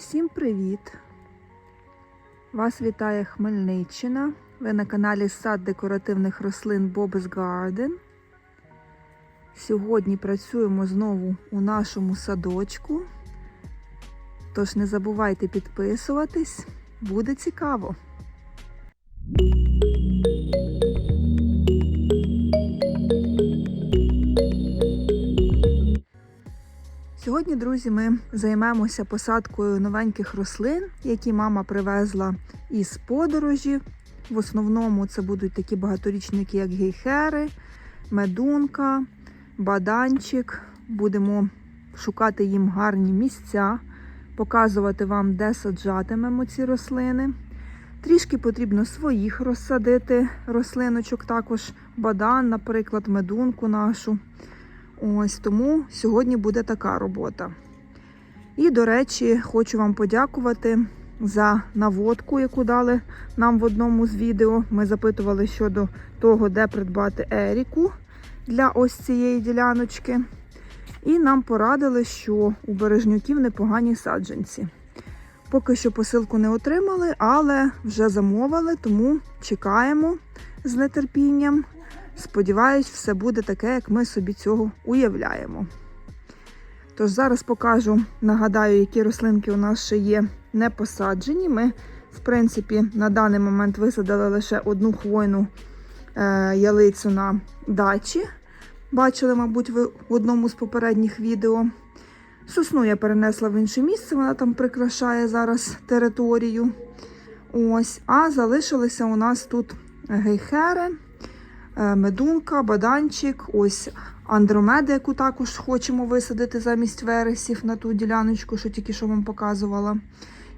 Усім привіт! Вас вітає Хмельниччина. Ви на каналі Сад декоративних рослин Bob's Garden. Сьогодні працюємо знову у нашому садочку. Тож не забувайте підписуватись, буде цікаво. Сьогодні, друзі, ми займемося посадкою новеньких рослин, які мама привезла із подорожі. В основному це будуть такі багаторічники, як гейхери, медунка, баданчик. Будемо шукати їм гарні місця, показувати вам, де саджатимемо ці рослини. Трішки потрібно своїх розсадити рослиночок, також бадан, наприклад, медунку нашу. Ось тому сьогодні буде така робота. І, до речі, хочу вам подякувати за наводку, яку дали нам в одному з відео. Ми запитували щодо того, де придбати Еріку для ось цієї діляночки. І нам порадили, що у бережнюків непогані саджанці. Поки що посилку не отримали, але вже замовили, тому чекаємо з нетерпінням. Сподіваюсь, все буде таке, як ми собі цього уявляємо. Тож зараз покажу, нагадаю, які рослинки у нас ще є не посаджені. Ми, в принципі, на даний момент висадили лише одну хвойну е, ялицю на дачі. Бачили, мабуть, ви в одному з попередніх відео. Сосну я перенесла в інше місце, вона там прикрашає зараз територію. Ось, А залишилися у нас тут гейхери. Е, медунка, баданчик, ось андромеда, яку також хочемо висадити замість вересів на ту діляночку, що тільки що вам показувала.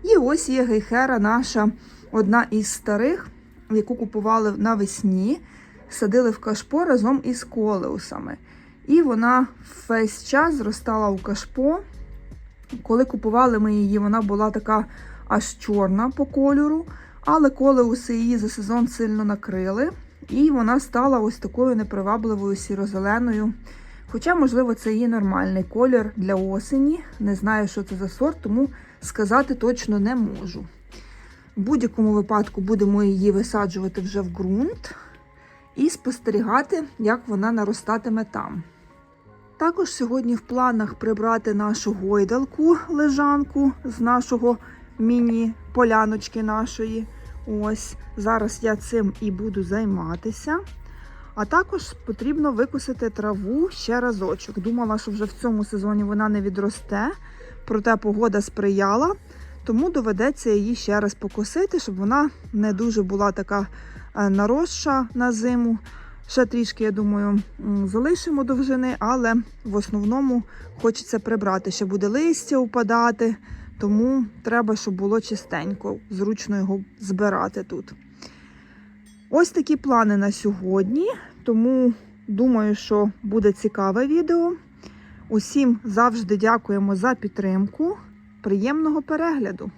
І ось є гейхера наша, одна із старих, яку купували навесні, садили в кашпо разом із колеусами. І вона весь час зростала у кашпо. Коли купували ми її, вона була така аж чорна по кольору, але колеуси її за сезон сильно накрили. І вона стала ось такою непривабливою сіро-зеленою. Хоча, можливо, це її нормальний колір для осені. Не знаю, що це за сорт, тому сказати точно не можу. В будь-якому випадку будемо її висаджувати вже в ґрунт і спостерігати, як вона наростатиме там. Також сьогодні в планах прибрати нашу гойдалку лежанку з нашого міні-поляночки нашої. Ось, зараз я цим і буду займатися. А також потрібно викосити траву ще разочок. Думала, що вже в цьому сезоні вона не відросте, проте погода сприяла, тому доведеться її ще раз покосити, щоб вона не дуже була така наросша на зиму. Ще трішки, я думаю, залишимо довжини, але в основному хочеться прибрати. Ще буде листя упадати. Тому треба, щоб було чистенько, зручно його збирати тут. Ось такі плани на сьогодні, тому думаю, що буде цікаве відео. Усім завжди дякуємо за підтримку. Приємного перегляду!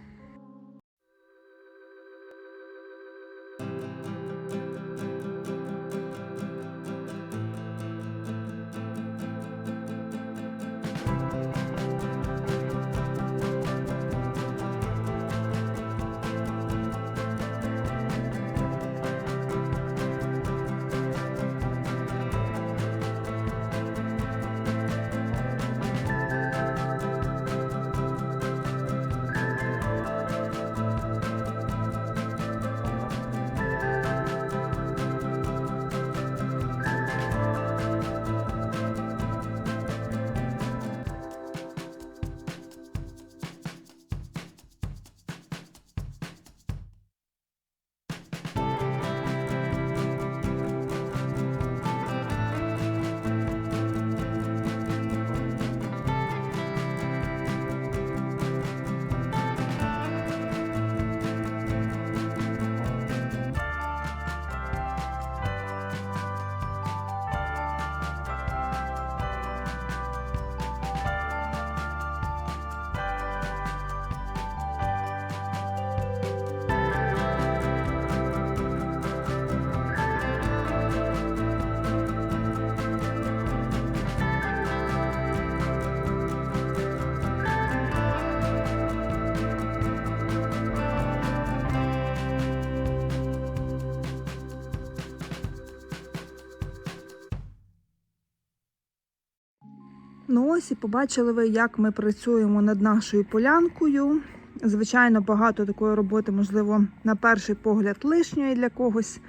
Ну ось і побачили ви, як ми працюємо над нашою полянкою. Звичайно, багато такої роботи, можливо, на перший погляд лишньої для когось.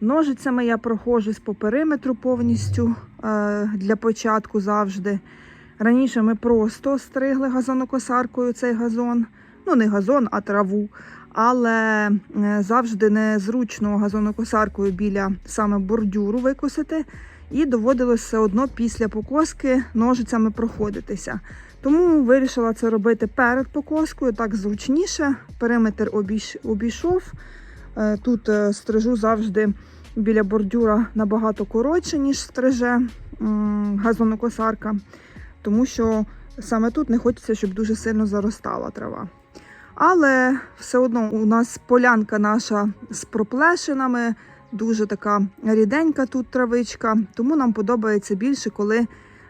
Ножицями я проходжусь по периметру повністю е, для початку завжди. Раніше ми просто стригли газонокосаркою цей газон. Ну, не газон, а траву. Але е, завжди незручно газонокосаркою біля саме бордюру викосити. І доводилось все одно після покоски ножицями проходитися. Тому вирішила це робити перед покоскою, так зручніше. Периметр обійш- обійшов. Е, Тут е, стрижу завжди біля бордюра набагато коротше, ніж стриже газонокосарка, тому що саме тут не хочеться, щоб дуже сильно заростала трава. Але все одно у нас полянка наша з проплешинами, дуже така ріденька тут травичка, тому нам подобається більше, коли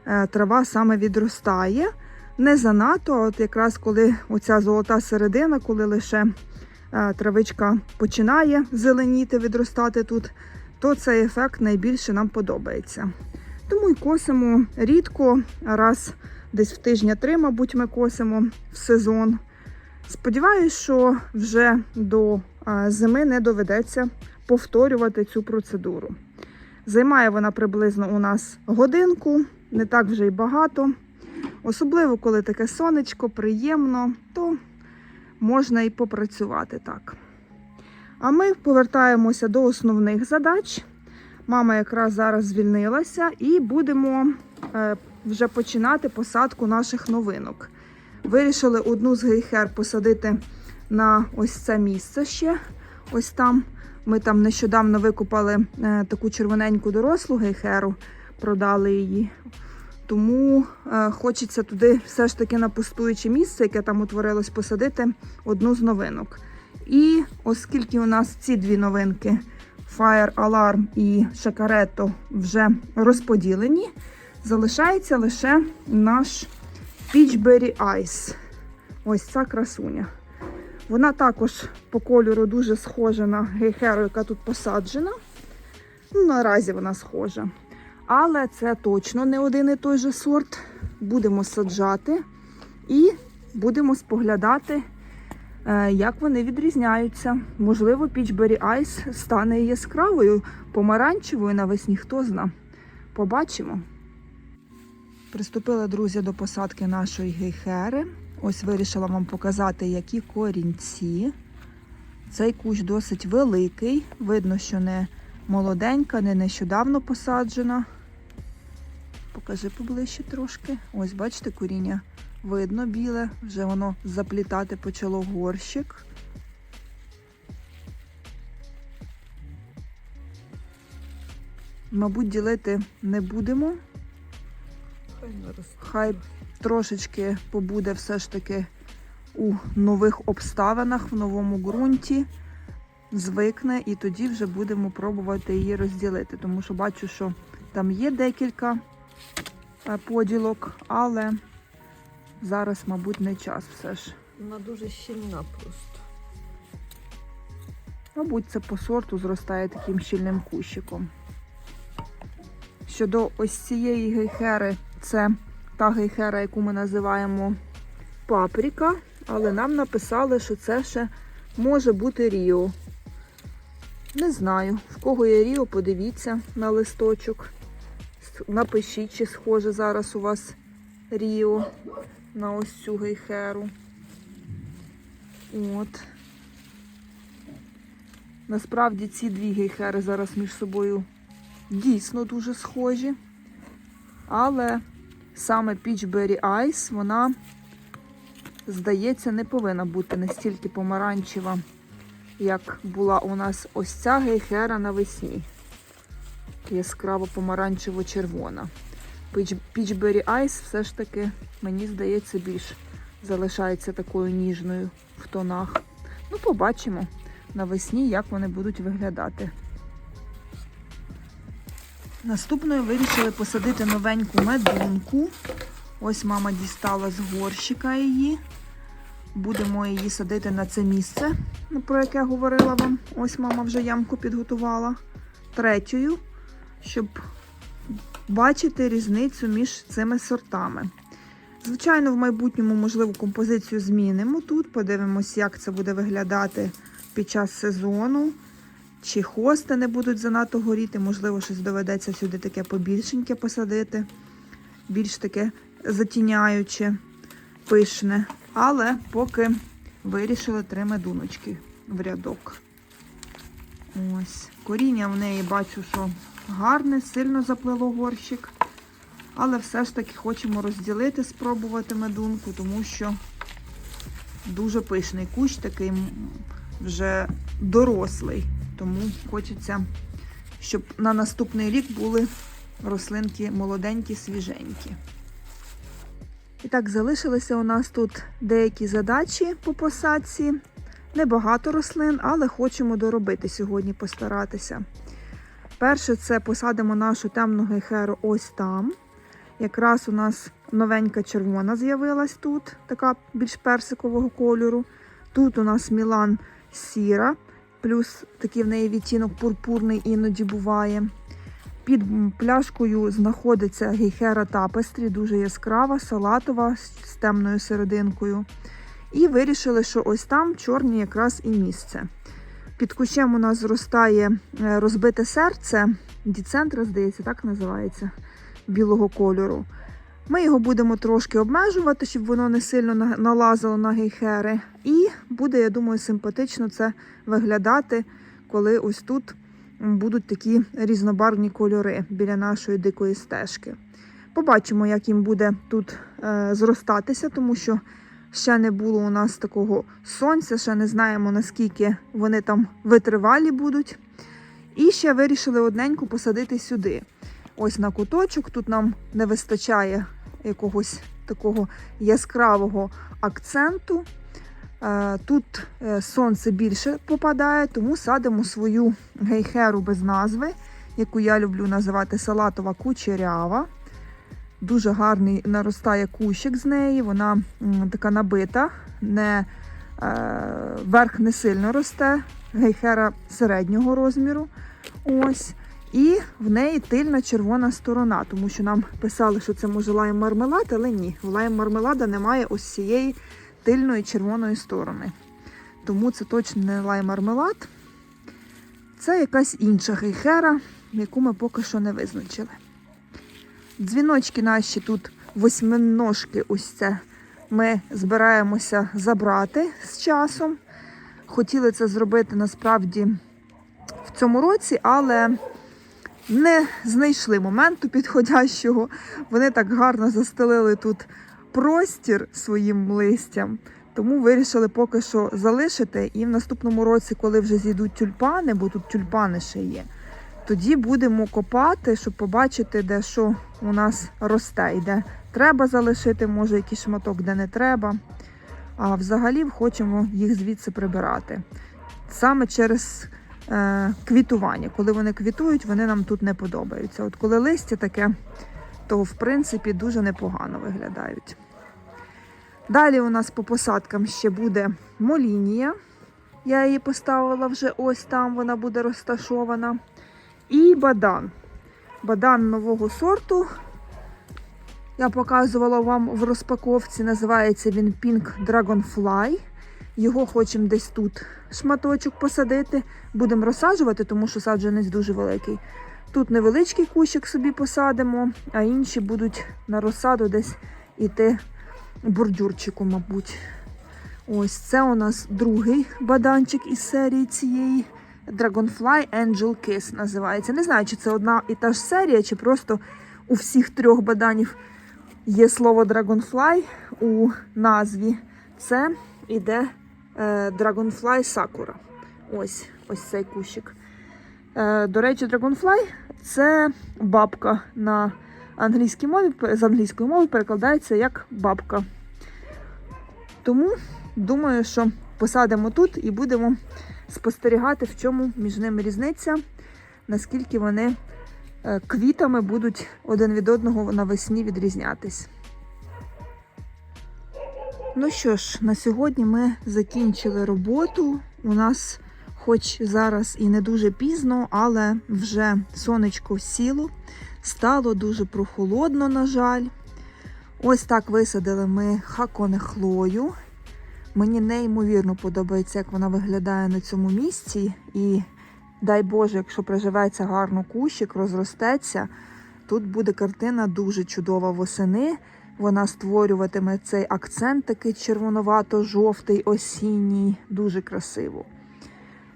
е, трава саме відростає. Не занадто, а от якраз коли оця золота середина, коли лише е, травичка починає зеленіти, відростати тут, то цей ефект найбільше нам подобається. Тому й косимо рідко, раз десь в тижня три, мабуть, ми косимо в сезон. Сподіваюсь, що вже до зими не доведеться повторювати цю процедуру. Займає вона приблизно у нас годинку, не так вже й багато. Особливо, коли таке сонечко, приємно, то можна і попрацювати так. А ми повертаємося до основних задач. Мама якраз зараз звільнилася і будемо е, вже починати посадку наших новинок. Вирішили одну з гейхер посадити на ось це місце ще. Ось там. Ми там нещодавно викупали е, таку червоненьку дорослу гейхеру, продали її. Тому е, хочеться туди все ж таки на пустуюче місце, яке там утворилось, посадити одну з новинок. І оскільки у нас ці дві новинки Fire Alarm і Шакаретто вже розподілені, залишається лише наш Peachberry Ice. Ось ця красуня. Вона також по кольору дуже схожа на гейхеру, яка тут посаджена. Ну, наразі вона схожа. Але це точно не один і той же сорт. Будемо саджати і будемо споглядати, е, як вони відрізняються. Можливо, Peachberry Ice стане яскравою, помаранчевою навесні, хто зна. Побачимо. Приступила, друзі, до посадки нашої гейхери. Ось вирішила вам показати, які корінці. Цей кущ досить великий. Видно, що не молоденька, не нещодавно посаджена. Покажи поближче трошки. Ось, бачите, коріння видно біле, вже воно заплітати почало горщик. Мабуть, ділити не будемо. Хай. Хай трошечки побуде все ж таки у нових обставинах, в новому ґрунті, звикне, і тоді вже будемо пробувати її розділити. Тому що бачу, що там є декілька е, поділок, але зараз, мабуть, не час все ж. Вона дуже щільна просто. Мабуть, це по сорту зростає таким щільним кущиком. Щодо ось цієї гейхери, це та гейхера, яку ми називаємо паприка, але нам написали, що це ще може бути Ріо. Не знаю, в кого є Ріо, подивіться на листочок. Напишіть, чи схоже зараз у вас Ріо на ось цю гейхеру. От. Насправді ці дві гейхери зараз між собою дійсно дуже схожі. Але саме Peachberry Ice, вона, здається, не повинна бути настільки помаранчева, як була у нас ось ця гейхера навесні. Яскраво помаранчево-червона. Peach- Peachberry Ice все ж таки, мені здається, більш залишається такою ніжною в тонах. Ну, побачимо навесні, як вони будуть виглядати. Наступною вирішили посадити новеньку медунку. Ось мама дістала з горщика її. Будемо її садити на це місце, про яке говорила вам. Ось мама вже ямку підготувала. Третьою, щоб бачити різницю між цими сортами. Звичайно, в майбутньому, можливо, композицію змінимо тут. Подивимось, як це буде виглядати під час сезону. Чи хости не будуть занадто горіти, можливо, щось доведеться сюди таке побільшеньке посадити, більш таке затіняюче, пишне. Але поки вирішили три медуночки в рядок. Ось. Коріння в неї бачу, що гарне, сильно заплило горщик. Але все ж таки хочемо розділити, спробувати медунку, тому що дуже пишний кущ, такий вже дорослий. Тому хочеться, щоб на наступний рік були рослинки молоденькі, свіженькі. І так, залишилися у нас тут деякі задачі по посадці. Небагато рослин, але хочемо доробити сьогодні, постаратися. Перше, це посадимо нашу темну гейхеру ось там. Якраз у нас новенька червона з'явилась тут, така більш персикового кольору. Тут у нас Мілан сіра, плюс такий в неї відтінок пурпурний іноді буває. Під пляшкою знаходиться гейхера тапестрі, дуже яскрава, салатова з темною серединкою. І вирішили, що ось там чорні якраз і місце. Під кущем у нас зростає е, розбите серце, діцентра, здається, так називається, білого кольору. Ми його будемо трошки обмежувати, щоб воно не сильно налазило на гейхери. І буде, я думаю, симпатично це виглядати, коли ось тут будуть такі різнобарвні кольори біля нашої дикої стежки. Побачимо, як їм буде тут е, зростатися, тому що ще не було у нас такого сонця, ще не знаємо, наскільки вони там витривалі будуть. І ще вирішили одненьку посадити сюди. Ось на куточок. Тут нам не вистачає якогось такого яскравого акценту. Е, Тут е, сонце більше попадає, тому садимо свою гейхеру без назви, яку я люблю називати салатова кучерява. Дуже гарний наростає кущик з неї. Вона така набита, не, е, верх не сильно росте, гейхера середнього розміру. Ось. І в неї тильна червона сторона, тому що нам писали, що це може лайм мармелад, але ні, лайм мармелада немає ось цієї тильної червоної сторони. Тому це точно не лайм мармелад. Це якась інша гейхера, яку ми поки що не визначили. Дзвіночки наші тут восьминожки, ось це ми збираємося забрати з часом. Хотіли це зробити насправді в цьому році, але не знайшли моменту підходящого. Вони так гарно застелили тут простір своїм листям. Тому вирішили поки що залишити. І в наступному році, коли вже зійдуть тюльпани, бо тут тюльпани ще є, тоді будемо копати, щоб побачити, де що у нас росте, і де треба залишити, може якийсь шматок, де не треба. А взагалі хочемо їх звідси прибирати. Саме через квітування. Коли вони квітують, вони нам тут не подобаються. От коли листя таке, то в принципі дуже непогано виглядають. Далі у нас по посадкам ще буде молінія. Я її поставила вже ось там, вона буде розташована. І бадан. Бадан нового сорту. Я показувала вам в розпаковці, називається він Pink Dragonfly. Його хочемо десь тут шматочок посадити. Будемо розсаджувати, тому що саджанець дуже великий. Тут невеличкий кущик собі посадимо, а інші будуть на розсаду десь іти бордюрчику, мабуть. Ось це у нас другий баданчик із серії цієї. Dragonfly Angel Kiss називається. Не знаю, чи це одна і та ж серія, чи просто у всіх трьох баданів є слово Dragonfly у назві. Це іде Dragonfly Sakura. Ось ось цей кущик. Е, до речі, Dragonfly це бабка на англійській мові, з англійської мови перекладається як бабка. Тому думаю, що посадимо тут і будемо спостерігати, в чому між ними різниця, наскільки вони е, квітами будуть один від одного навесні відрізнятись. Ну що ж, на сьогодні ми закінчили роботу. У нас Хоч зараз і не дуже пізно, але вже сонечко сіло, стало дуже прохолодно, на жаль. Ось так висадили ми хаконехлою. Мені неймовірно подобається, як вона виглядає на цьому місці. І дай Боже, якщо приживеться гарно кущик, розростеться, тут буде картина дуже чудова восени. Вона створюватиме цей акцент такий червонувато-жовтий, осінній, дуже красиво.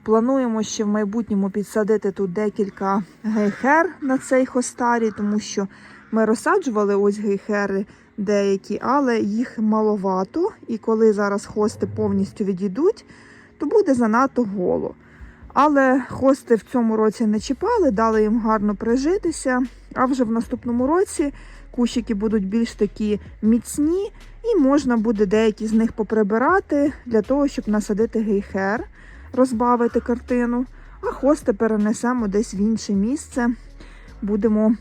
Плануємо ще в майбутньому підсадити тут декілька гейхер на цей хостарій, тому що ми розсаджували ось гейхери деякі, але їх маловато. І коли зараз хости повністю відійдуть, то буде занадто голо. Але хости в цьому році не чіпали, дали їм гарно прижитися. А вже в наступному році кущики будуть більш такі міцні, і можна буде деякі з них поприбирати для того, щоб насадити гейхер, розбавити картину. А хости перенесемо десь в інше місце. Будемо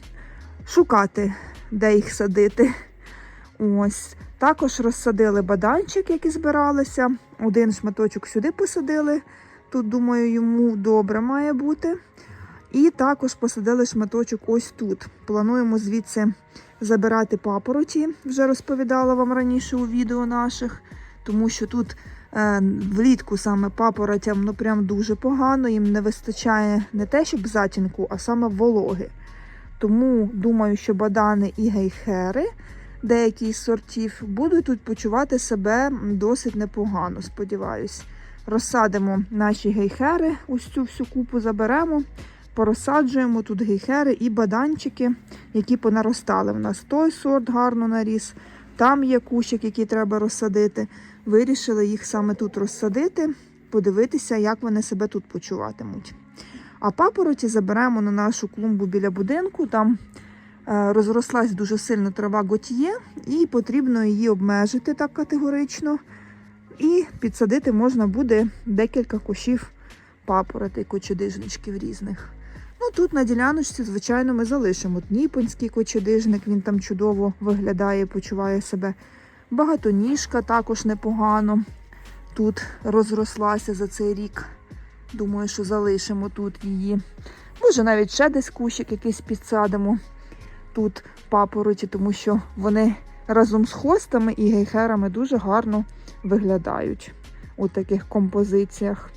шукати, де їх садити. Ось. Також розсадили баданчик, який збиралися. Один шматочок сюди посадили. Тут, думаю, йому добре має бути. І також посадили шматочок ось тут. Плануємо звідси забирати папороті, вже розповідала вам раніше у відео наших, тому що тут е, влітку саме папоротям ну прям дуже погано, їм не вистачає не те, щоб затінку, а саме вологи. Тому думаю, що бадани і гейхери, деякі з сортів, будуть тут почувати себе досить непогано, сподіваюсь. Розсадимо наші гейхери, ось цю всю купу заберемо, порозсаджуємо тут гейхери і баданчики, які понаростали. В нас той сорт гарно наріс, там є кущик, який треба розсадити. Вирішили їх саме тут розсадити, подивитися, як вони себе тут почуватимуть. А папороті заберемо на нашу клумбу біля будинку. Там е, розрослась дуже сильно трава готьє, і потрібно її обмежити так категорично. І підсадити можна буде декілька кущів папороти, кочедижничків різних. Ну тут на діляночці, звичайно, ми залишимо Дніпонський кочедижник, він там чудово виглядає, почуває себе. Багатоніжка також непогано. Тут розрослася за цей рік. Думаю, що залишимо тут її. Може, навіть ще десь кущик якийсь підсадимо тут папороті, тому що вони разом з хостами і гейхерами дуже гарно виглядають у таких композиціях.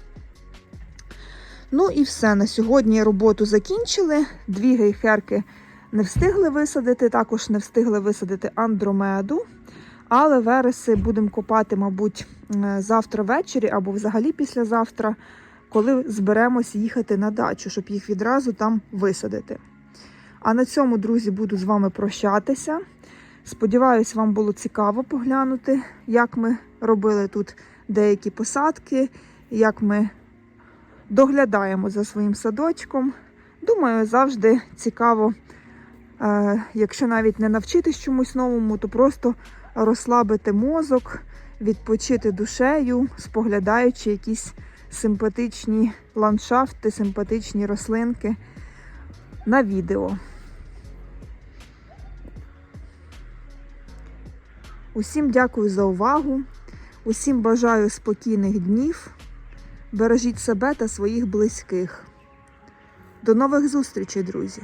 Ну і все. На сьогодні роботу закінчили. Дві гейхерки не встигли висадити, також не встигли висадити андромеду. Але вереси будемо копати, мабуть, е, завтра ввечері або взагалі післязавтра, коли зберемось їхати на дачу, щоб їх відразу там висадити. А на цьому, друзі, буду з вами прощатися. Сподіваюсь, вам було цікаво поглянути, як ми робили тут деякі посадки, як ми доглядаємо за своїм садочком. Думаю, завжди цікаво, е, якщо навіть не навчитись чомусь новому, то просто розслабити мозок, відпочити душею, споглядаючи якісь симпатичні ландшафти, симпатичні рослинки на відео. Усім дякую за увагу. Усім бажаю спокійних днів. Бережіть себе та своїх близьких. До нових зустрічей, друзі!